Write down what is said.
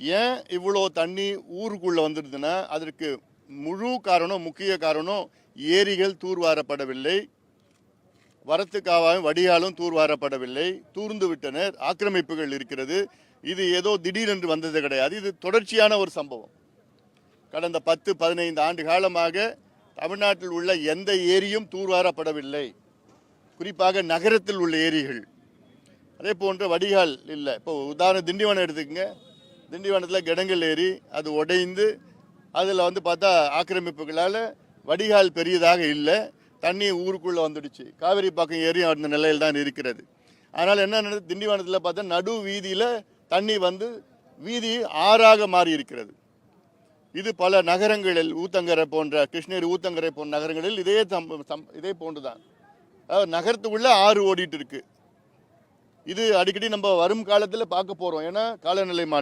ஏன் இவ்வளோ தண்ணி ஊருக்குள்ளே வந்துடுதுன்னா அதற்கு முழு காரணம் முக்கிய காரணம் ஏரிகள் தூர்வாரப்படவில்லை. வரத்துக்காவும் வடிகாலும் தூர்வாரப்படவில்லை. தூர்ந்து விட்டனர் ஆக்கிரமிப்புகள் இருக்கிறது. இது ஏதோ திடீரென்று வந்தது கிடையாது. இது தொடர்ச்சியான ஒரு சம்பவம். கடந்த பத்து பதினைந்து ஆண்டு காலமாக தமிழ்நாட்டில் உள்ள எந்த ஏரியும் தூர்வாரப்படவில்லை. குறிப்பாக நகரத்தில் உள்ள ஏரிகள். அதே போன்ற வடிகால் இல்லை. இப்போ உதாரணம் திண்டிவனம் எடுத்துக்கங்க. திண்டிவனத்தில் கிடங்கல் ஏறி அது உடைந்து அதில் வந்து பார்த்தா ஆக்கிரமிப்புகளால் வடிகால் பெரியதாக இல்லை. தண்ணி ஊருக்குள்ளே வந்துடுச்சு. காவிரி பக்கம் ஏரியும் அந்த நிலையில் தான் இருக்கிறது. அதனால் என்ன நடந்தது? திண்டிவனத்தில் பார்த்தா நடு வீதியில் தண்ணி வந்து வீதி ஆறாக மாறி இருக்கிறது. இது பல நகரங்களில் ஊத்தங்கரை போன்ற கிருஷ்ணகிரி ஊத்தங்கரை போன்ற நகரங்களில் இதே சம் சம் இதே போன்றுதான் தான். நகரத்துக்குள்ளே ஆறு ஓடிட்டு இருக்கு. இது அடிக்கடி நம்ம வரும் காலத்தில் பார்க்க போகிறோம் ஏன்னா காலநிலை மாற்றம்.